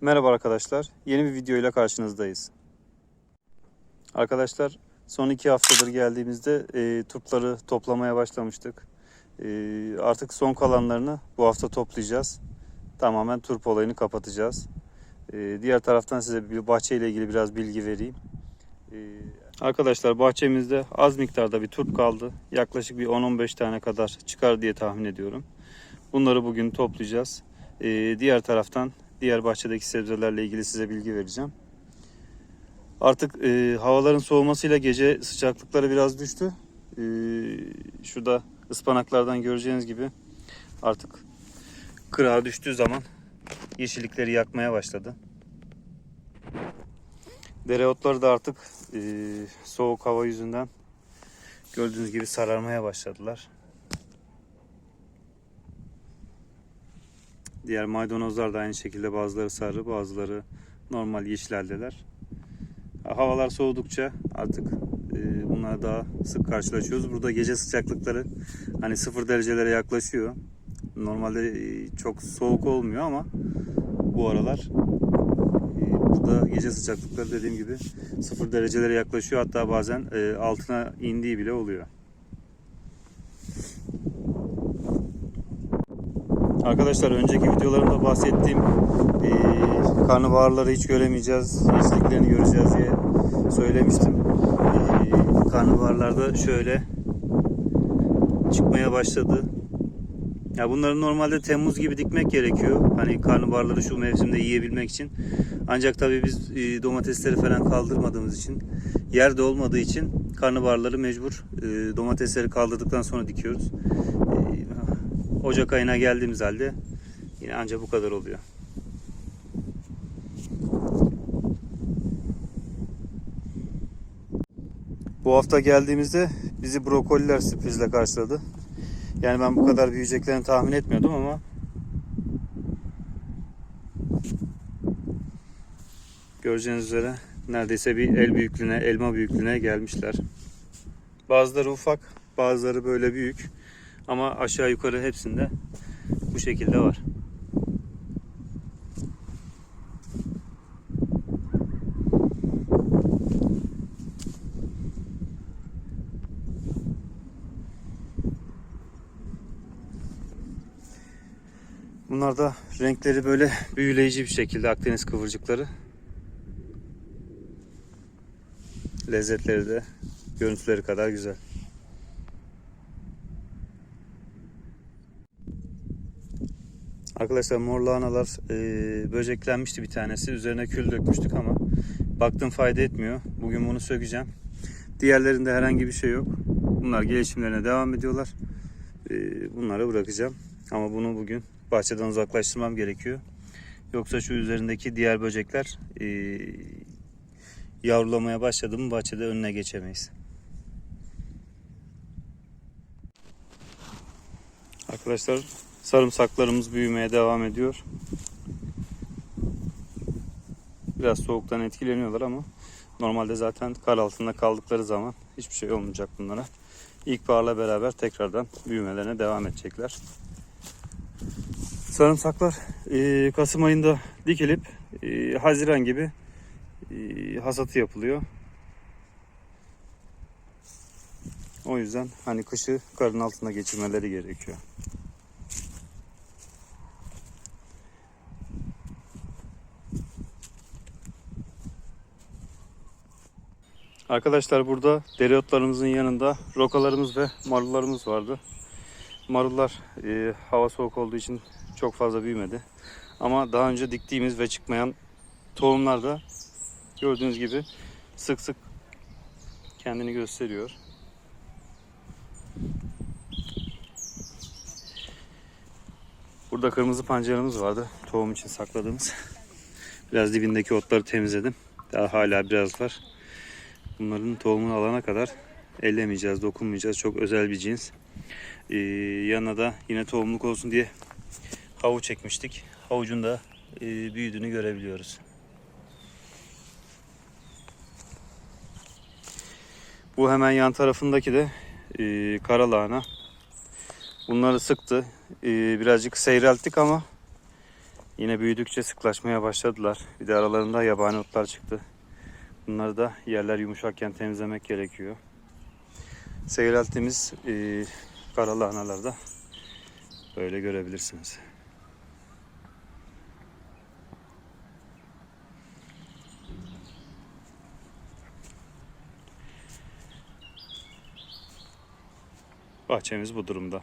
Merhaba arkadaşlar. Yeni bir video ile karşınızdayız. Arkadaşlar son iki haftadır geldiğimizde e, turpları toplamaya başlamıştık. E, artık son kalanlarını bu hafta toplayacağız. Tamamen turp olayını kapatacağız. E, diğer taraftan size bir bahçe ile ilgili biraz bilgi vereyim. E, arkadaşlar bahçemizde az miktarda bir turp kaldı. Yaklaşık bir 10-15 tane kadar çıkar diye tahmin ediyorum. Bunları bugün toplayacağız. E, diğer taraftan diğer bahçedeki sebzelerle ilgili size bilgi vereceğim. Artık e, havaların soğumasıyla gece sıcaklıkları biraz düştü. E, şurada ıspanaklardan göreceğiniz gibi artık kırağa düştüğü zaman yeşillikleri yakmaya başladı. Dereotları da artık e, soğuk hava yüzünden gördüğünüz gibi sararmaya başladılar. Diğer maydanozlar da aynı şekilde bazıları sarı bazıları normal yeşil haldeler. Havalar soğudukça artık e, bunlara daha sık karşılaşıyoruz. Burada gece sıcaklıkları hani sıfır derecelere yaklaşıyor. Normalde e, çok soğuk olmuyor ama bu aralar e, burada gece sıcaklıkları dediğim gibi sıfır derecelere yaklaşıyor. Hatta bazen altına indiği bile oluyor. Arkadaşlar önceki videolarımda bahsettiğim e, karnabaharları hiç göremeyeceğiz, yeşilliklerini göreceğiz diye söylemiştim. E, karnabaharlarda şöyle çıkmaya başladı. Ya bunları normalde Temmuz gibi dikmek gerekiyor. Hani karnabaharları şu mevsimde yiyebilmek için. Ancak tabii biz e, domatesleri falan kaldırmadığımız için, yerde olmadığı için karnabaharları mecbur e, domatesleri kaldırdıktan sonra dikiyoruz. Ocak ayına geldiğimiz halde yine ancak bu kadar oluyor. Bu hafta geldiğimizde bizi brokoliler sürprizle karşıladı. Yani ben bu kadar büyüyeceklerini tahmin etmiyordum ama göreceğiniz üzere neredeyse bir el büyüklüğüne, elma büyüklüğüne gelmişler. Bazıları ufak, bazıları böyle büyük. Ama aşağı yukarı hepsinde bu şekilde var. Bunlar da renkleri böyle büyüleyici bir şekilde Akdeniz kıvırcıkları. Lezzetleri de görüntüleri kadar güzel. Arkadaşlar mor lahanalar e, böceklenmişti bir tanesi. Üzerine kül dökmüştük ama baktım fayda etmiyor. Bugün bunu sökeceğim. Diğerlerinde herhangi bir şey yok. Bunlar gelişimlerine devam ediyorlar. E, bunları bırakacağım. Ama bunu bugün bahçeden uzaklaştırmam gerekiyor. Yoksa şu üzerindeki diğer böcekler e, yavrulamaya başladı mı bahçede önüne geçemeyiz. Arkadaşlar sarımsaklarımız büyümeye devam ediyor. Biraz soğuktan etkileniyorlar ama normalde zaten kar altında kaldıkları zaman hiçbir şey olmayacak bunlara. İlkbaharla beraber tekrardan büyümelerine devam edecekler. Sarımsaklar e, Kasım ayında dikilip e, Haziran gibi e, hasatı yapılıyor. O yüzden hani kışı karın altında geçirmeleri gerekiyor. Arkadaşlar burada dereotlarımızın yanında rokalarımız ve marullarımız vardı. Marullar e, hava soğuk olduğu için çok fazla büyümedi. Ama daha önce diktiğimiz ve çıkmayan tohumlar da gördüğünüz gibi sık sık kendini gösteriyor. Burada kırmızı pancarımız vardı. Tohum için sakladığımız. Biraz dibindeki otları temizledim. Daha hala biraz var. Bunların tohumunu alana kadar ellemeyeceğiz, dokunmayacağız. Çok özel bir cins. Ee, yanına da yine tohumluk olsun diye havuç çekmiştik. Havucun da e, büyüdüğünü görebiliyoruz. Bu hemen yan tarafındaki de e, kara lahana. Bunları sıktı. E, birazcık seyrelttik ama Yine büyüdükçe sıklaşmaya başladılar. Bir de aralarında yabani otlar çıktı. Bunları da yerler yumuşakken temizlemek gerekiyor. Seyrelttiğimiz e, kara lahanalarda böyle görebilirsiniz. Bahçemiz bu durumda.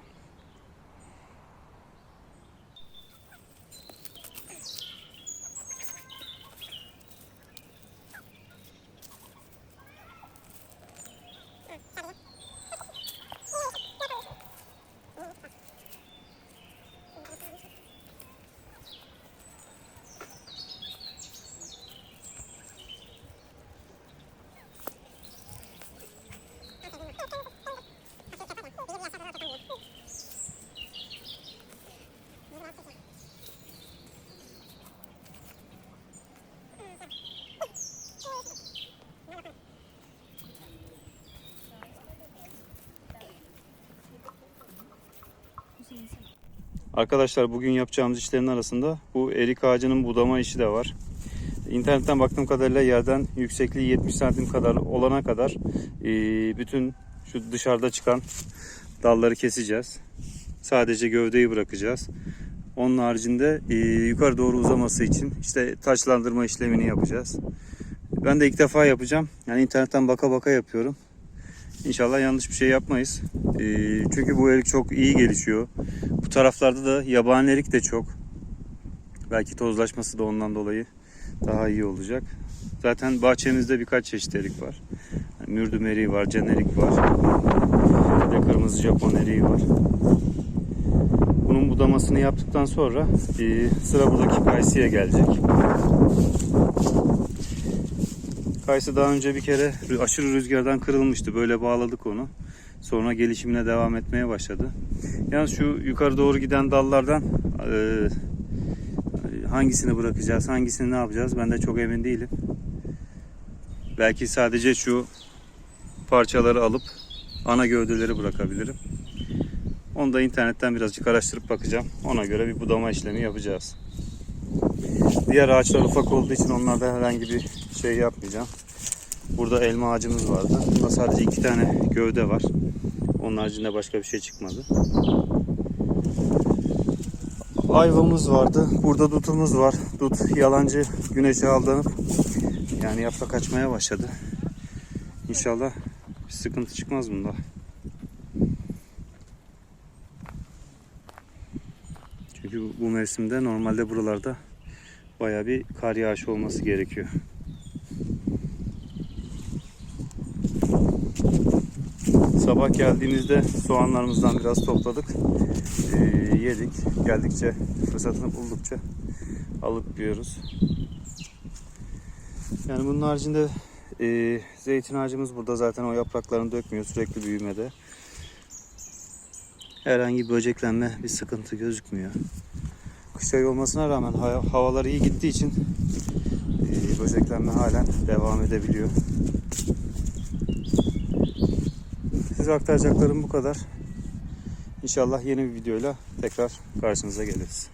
Arkadaşlar bugün yapacağımız işlerin arasında bu erik ağacının budama işi de var. İnternetten baktığım kadarıyla yerden yüksekliği 70 santim kadar olana kadar e, bütün şu dışarıda çıkan dalları keseceğiz. Sadece gövdeyi bırakacağız. Onun haricinde e, yukarı doğru uzaması için işte taçlandırma işlemini yapacağız. Ben de ilk defa yapacağım. Yani internetten baka baka yapıyorum. İnşallah yanlış bir şey yapmayız. E, çünkü bu erik çok iyi gelişiyor. Bu taraflarda da yabani erik de çok. Belki tozlaşması da ondan dolayı daha iyi olacak. Zaten bahçemizde birkaç çeşit erik var. Yani mürdüm eriği var, can erik var. Bir de kırmızı Japon eriği var. Bunun budamasını yaptıktan sonra e, sıra buradaki kayısıya gelecek. Kayısı daha önce bir kere aşırı rüzgardan kırılmıştı. Böyle bağladık onu. Sonra gelişimine devam etmeye başladı. Yalnız şu yukarı doğru giden dallardan e, hangisini bırakacağız, hangisini ne yapacağız ben de çok emin değilim. Belki sadece şu parçaları alıp ana gövdeleri bırakabilirim. Onu da internetten birazcık araştırıp bakacağım. Ona göre bir budama işlemi yapacağız. Diğer ağaçlar ufak olduğu için onlarda herhangi bir şey yapmayacağım. Burada elma ağacımız vardı. Bunda sadece iki tane gövde var. Onun haricinde başka bir şey çıkmadı. Ayvamız vardı. Burada dutumuz var. Dut yalancı güneşe aldanıp yani yaprak açmaya başladı. İnşallah bir sıkıntı çıkmaz bunda. Çünkü bu- mevsimde normalde buralarda baya bir kar yağışı olması gerekiyor. Sabah geldiğimizde soğanlarımızdan biraz topladık. Ee, yedik. Geldikçe fırsatını buldukça alıp yiyoruz. Yani bunun haricinde e, zeytin ağacımız burada zaten o yapraklarını dökmüyor sürekli büyümede. Herhangi bir böceklenme bir sıkıntı gözükmüyor. Kış ayı olmasına rağmen ha- havalar iyi gittiği için e, böceklenme halen devam edebiliyor. Size aktaracaklarım bu kadar. İnşallah yeni bir videoyla tekrar karşınıza geliriz.